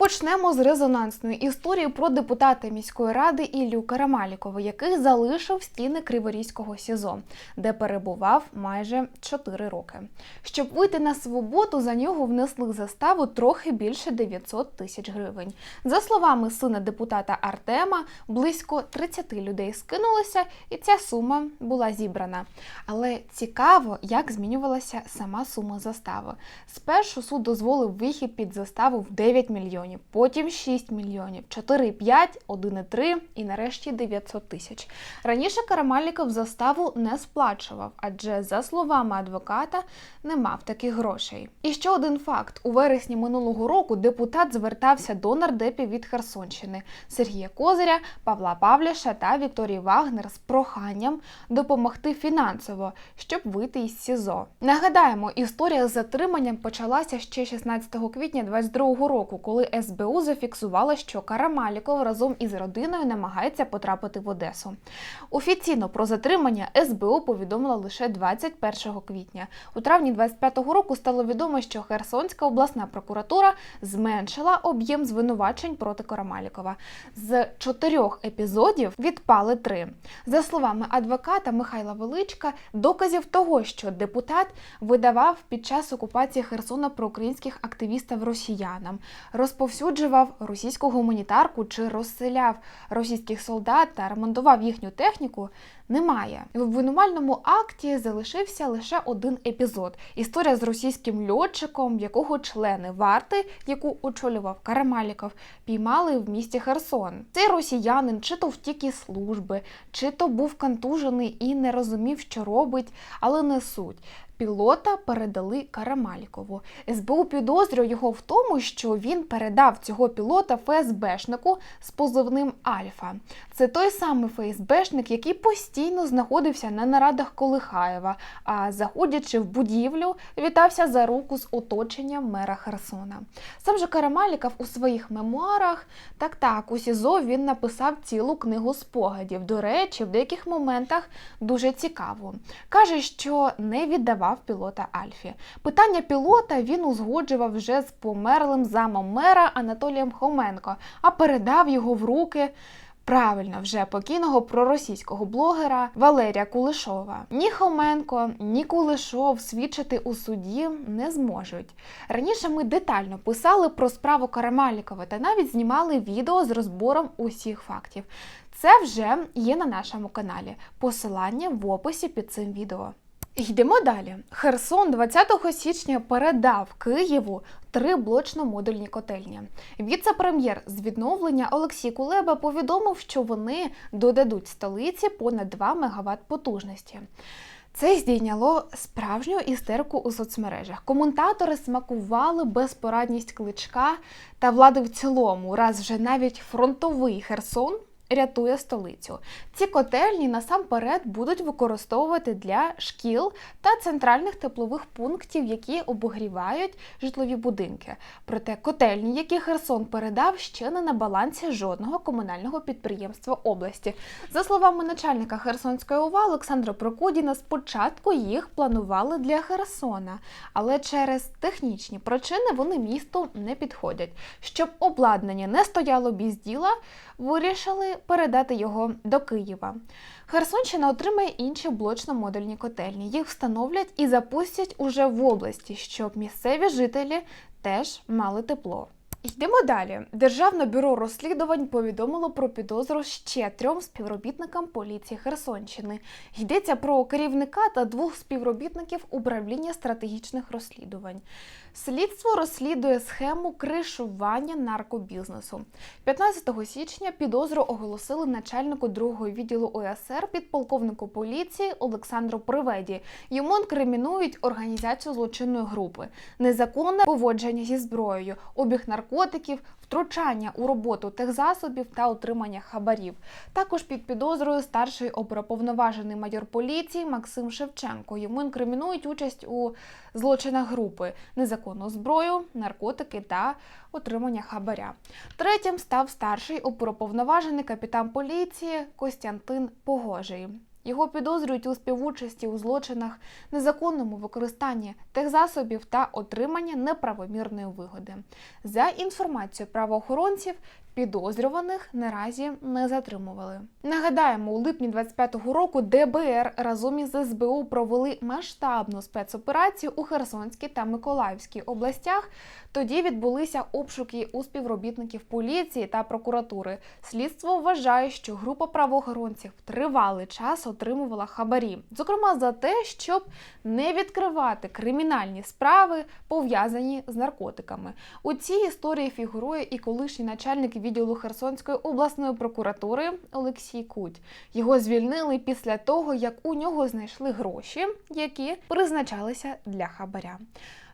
Почнемо з резонансної історії про депутата міської ради Іллю Карамалікова, який залишив стіни Криворізького СІЗО, де перебував майже 4 роки. Щоб вийти на свободу, за нього внесли заставу трохи більше 900 тисяч гривень. За словами сина депутата Артема, близько 30 людей скинулося, і ця сума була зібрана. Але цікаво, як змінювалася сама сума застави. Спершу суд дозволив вихід під заставу в 9 мільйонів, потім 6 мільйонів, 4,5, 1,3 і нарешті 900 тисяч. Раніше Карамаліков заставу не сплачував, адже, за словами адвоката, не мав таких грошей. І ще один факт: у вересні минулого року депутат звертався до нардепів від Херсонщини Сергія Козиря, Павла Павляша та Вікторії Вагнер з проханням допомогти фінансово, щоб вийти із СІЗО. Нагадаємо, історія з затриманням почалася ще 16 квітня 2022 року, коли СБУ зафіксувала, що Карамаліков разом із родиною намагається потрапити в Одесу. Офіційно про затримання СБУ повідомила лише 21 квітня. У травні 25-го року стало відомо, що Херсонська обласна прокуратура зменшила об'єм звинувачень проти Карамалікова. З чотирьох епізодів відпали три. За словами адвоката Михайла Величка, доказів того, що депутат видавав під час окупації Херсона проукраїнських активістів росіянам, розповсюджував російську гуманітарку чи розселяв російських солдат та ремонтував їхню техніку, немає. В обвинувальному акті залишився лише один епізод: історія з російським льотчиком, якого члени варти, яку очолював Карамаліков, піймали в місті Херсон. Цей росіянин чи то втік із служби, чи то був контужений і не розумів, що робить, але не суть. Пілота передали Карамалікову. СБУ підозрює його в тому, що він передав цього пілота ФСБшнику з позивним Альфа. Це той самий ФСБшник, який постійно знаходився на нарадах Колихаєва, а заходячи в будівлю, вітався за руку з оточенням мера Херсона. Сам же Карамаліков у своїх мемуарах так так у СІЗО він написав цілу книгу спогадів. До речі, в деяких моментах дуже цікаво. Каже, що не віддавав пілота Альфі. Питання пілота він узгоджував вже з померлим замом мера Анатолієм Хоменко, а передав його в руки. Правильно, вже покійного проросійського блогера Валерія Кулешова. Ні Хоменко, ні Кулешов свідчити у суді не зможуть. Раніше ми детально писали про справу Карамалікова та навіть знімали відео з розбором усіх фактів. Це вже є на нашому каналі. Посилання в описі під цим відео. Йдемо далі. Херсон 20 січня передав Києву три блочно-модульні котельні. Віце-прем'єр з відновлення Олексій Кулеба повідомив, що вони додадуть столиці понад 2 МВт потужності. Це здійняло справжню істерку у соцмережах. Коментатори смакували безпорадність кличка та влади в цілому, раз вже навіть фронтовий Херсон рятує столицю. Ці котельні насамперед будуть використовувати для шкіл та центральних теплових пунктів, які обогрівають житлові будинки. Проте котельні, які Херсон передав, ще не на балансі жодного комунального підприємства області. За словами начальника Херсонської ОВА Олександра Прокудіна, спочатку їх планували для Херсона, але через технічні причини вони місту не підходять. Щоб обладнання не стояло без діла, вирішили передати його до Києва. Херсонщина отримає інші блочно-модульні котельні. Їх встановлять і запустять уже в області, щоб місцеві жителі теж мали тепло. Йдемо далі. Державне бюро розслідувань повідомило про підозру ще трьом співробітникам поліції Херсонщини. Йдеться про керівника та двох співробітників управління стратегічних розслідувань. Слідство розслідує схему кришування наркобізнесу. 15 січня підозру оголосили начальнику другого відділу ОСР підполковнику поліції Олександру Приведі. Йому інкримінують організацію злочинної групи, незаконне поводження зі зброєю, обіг наркотиків, втручання у роботу техзасобів та отримання хабарів. Також під підозрою старший оперуповноважений майор поліції Максим Шевченко. Йому інкримінують участь у злочинах групи, незаконну зброю, наркотики та отримання хабаря. Третім став старший уповноважений капітан поліції Костянтин Погожий. Його підозрюють у співучасті у злочинах, незаконному використанні техзасобів та отримання неправомірної вигоди. За інформацією правоохоронців, підозрюваних наразі не затримували. Нагадаємо, у липні 25-го року ДБР разом із СБУ провели масштабну спецоперацію у Херсонській та Миколаївській областях. Тоді відбулися обшуки у співробітників поліції та прокуратури. Слідство вважає, що група правоохоронців тривалий час отримувала хабарі, зокрема за те, щоб не відкривати кримінальні справи, пов'язані з наркотиками. У цій історії фігурує і колишній начальник відділу Херсонської обласної прокуратури Олексій Куть. Його звільнили після того, як у нього знайшли гроші, які призначалися для хабаря.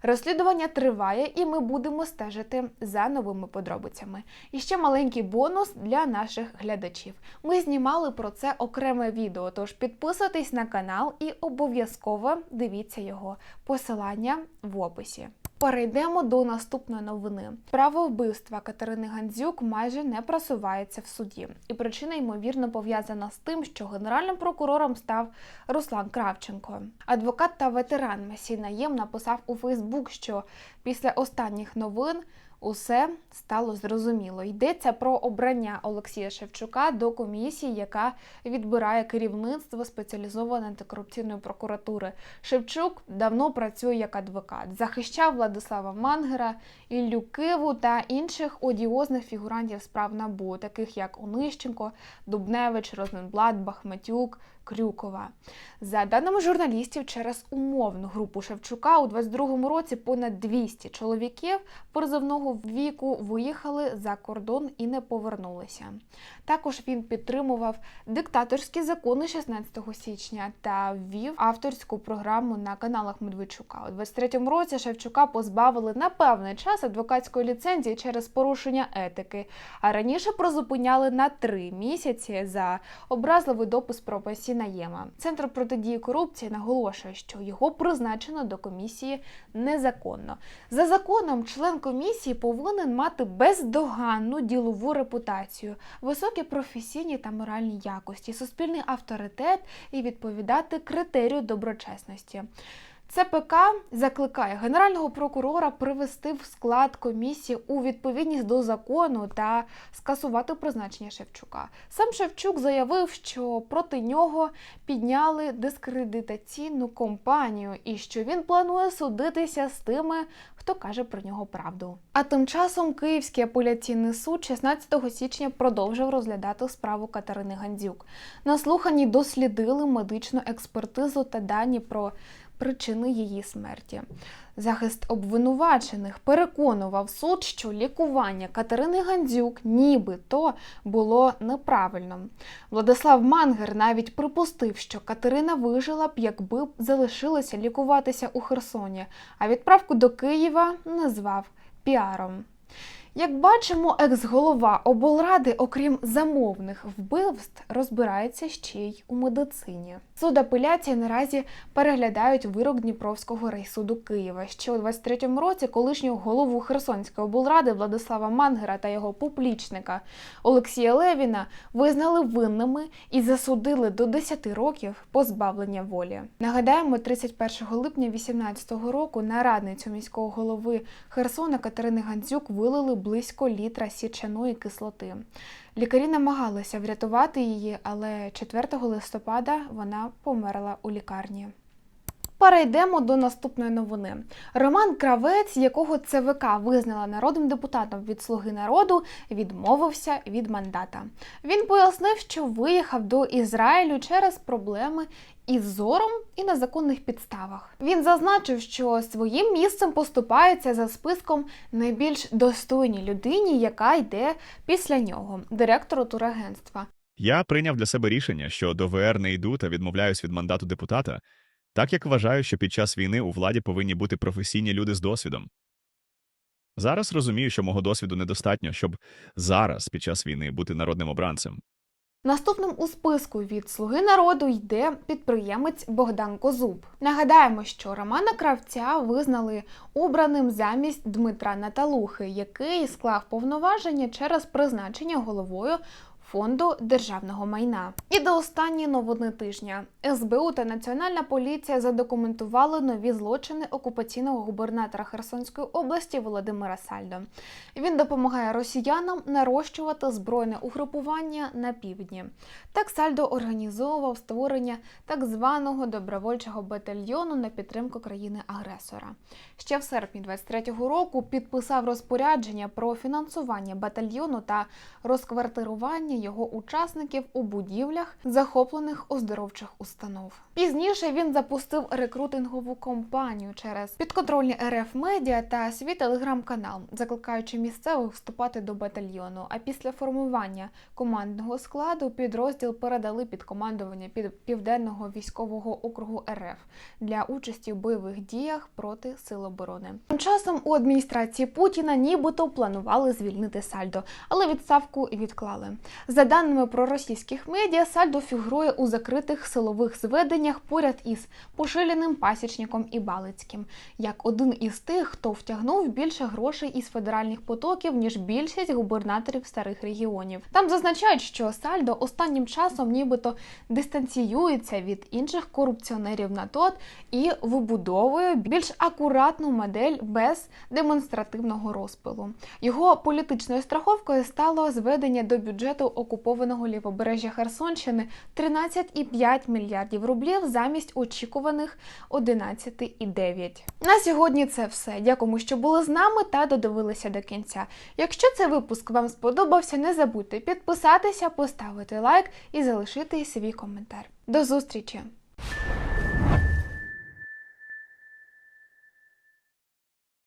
Розслідування триває, і ми будемо стежити за новими подробицями. І ще маленький бонус для наших глядачів. Ми знімали про це окреме відео, тож підписуйтесь на канал і обов'язково дивіться його. Посилання в описі. Перейдемо до наступної новини. Право вбивства Катерини Гандзюк майже не просувається в суді, і причина ймовірно пов'язана з тим, що генеральним прокурором став Руслан Кравченко. Адвокат та ветеран Месій Наєм написав у Фейсбук, що після останніх новин усе стало зрозуміло. Йдеться про обрання Олексія Шевчука до комісії, яка відбирає керівництво спеціалізованої антикорупційної прокуратури. Шевчук давно працює як адвокат, захищав Владислава Мангера, Іллю Киву та інших одіозних фігурантів справ НАБУ, таких як Онищенко, Дубневич, Розненблат, Бахметюк. Крюкова. За даними журналістів, через умовну групу Шевчука у 22-му році понад 200 чоловіків призовного віку виїхали за кордон і не повернулися. Також він підтримував диктаторські закони 16 січня та ввів авторську програму на каналах Медведчука. У 23-му році Шевчука позбавили на певний час адвокатської ліцензії через порушення етики, а раніше призупиняли на три місяці за образливий допис про Пасі Наєма. Центр протидії корупції наголошує, що його призначено до комісії незаконно. За законом, член комісії повинен мати бездоганну ділову репутацію, високі професійні та моральні якості, суспільний авторитет і відповідати критерію доброчесності. ЦПК закликає генерального прокурора привести в склад комісії у відповідність до закону та скасувати призначення Шевчука. Сам Шевчук заявив, що проти нього підняли дискредитаційну кампанію і що він планує судитися з тими, хто каже про нього правду. А тим часом Київський апеляційний суд 16 січня продовжив розглядати справу Катерини Гандзюк. На слуханні дослідили медичну експертизу та дані про причини її смерті. Захист обвинувачених переконував суд, що лікування Катерини Гандзюк нібито було неправильним. Владислав Мангер навіть припустив, що Катерина вижила б, якби б залишилася лікуватися у Херсоні, а відправку до Києва назвав піаром. Як бачимо, екс-голова облради, окрім замовних вбивств, розбирається ще й у медицині. Суд апеляції наразі переглядають вирок Дніпровського райсуду Києва. Ще у 23-му році колишнього голову Херсонської облради Владислава Мангера та його поплічника Олексія Левіна визнали винними і засудили до 10 років позбавлення волі. Нагадаємо, 31 липня 2018 року на радницю міського голови Херсона Катерини Гандзюк вилили близько літра січаної кислоти. Лікарі намагалися врятувати її, але 4 листопада вона померла у лікарні. Перейдемо до наступної новини. Роман Кравець, якого ЦВК визнала народним депутатом від Слуги народу, відмовився від мандата. Він пояснив, що виїхав до Ізраїлю через проблеми із зором і на законних підставах. Він зазначив, що своїм місцем поступається за списком найбільш достойній людині, яка йде після нього, директору турагентства. Я прийняв для себе рішення, що до ВР не йду та відмовляюсь від мандату депутата, так як вважаю, що під час війни у владі повинні бути професійні люди з досвідом. Зараз розумію, що мого досвіду недостатньо, щоб зараз, під час війни, бути народним обранцем. Наступним у списку від Слуги народу йде підприємець Богдан Козуб. Нагадаємо, що Романа Кравця визнали обраним замість Дмитра Наталухи, який склав повноваження через призначення головою фонду державного майна. І до останньої новини тижня СБУ та Національна поліція задокументували нові злочини окупаційного губернатора Херсонської області Володимира Сальдо. Він допомагає росіянам нарощувати збройне угрупування на півдні. Так Сальдо організовував створення так званого добровольчого батальйону на підтримку країни-агресора. Ще в серпні 23-го року підписав розпорядження про фінансування батальйону та розквартирування його учасників у будівлях, захоплених оздоровчих установ. Пізніше він запустив рекрутингову кампанію через підконтрольні РФ медіа та свій телеграм-канал, закликаючи місцевих вступати до батальйону. А після формування командного складу підрозділ передали під командування під південного військового округу РФ для участі в бойових діях проти сил оборони. Тим часом у адміністрації Путіна нібито планували звільнити Сальдо, але відставку відклали. За даними проросійських медіа, Сальдо фігурує у закритих силових зведеннях поряд із Пошиліним, Пасічником і Балицьким, як один із тих, хто втягнув більше грошей із федеральних потоків, ніж більшість губернаторів старих регіонів. Там зазначають, що Сальдо останнім часом нібито дистанціюється від інших корупціонерів на тот і вибудовує більш акуратну модель без демонстративного розпилу. Його політичною страховкою стало зведення до бюджету окупованого лівобережжя Херсонщини 13,5 мільярдів рублів замість очікуваних 11,9. На сьогодні це все. Дякуємо, що були з нами та додивилися до кінця. Якщо цей випуск вам сподобався, не забудьте підписатися, поставити лайк і залишити свій коментар. До зустрічі!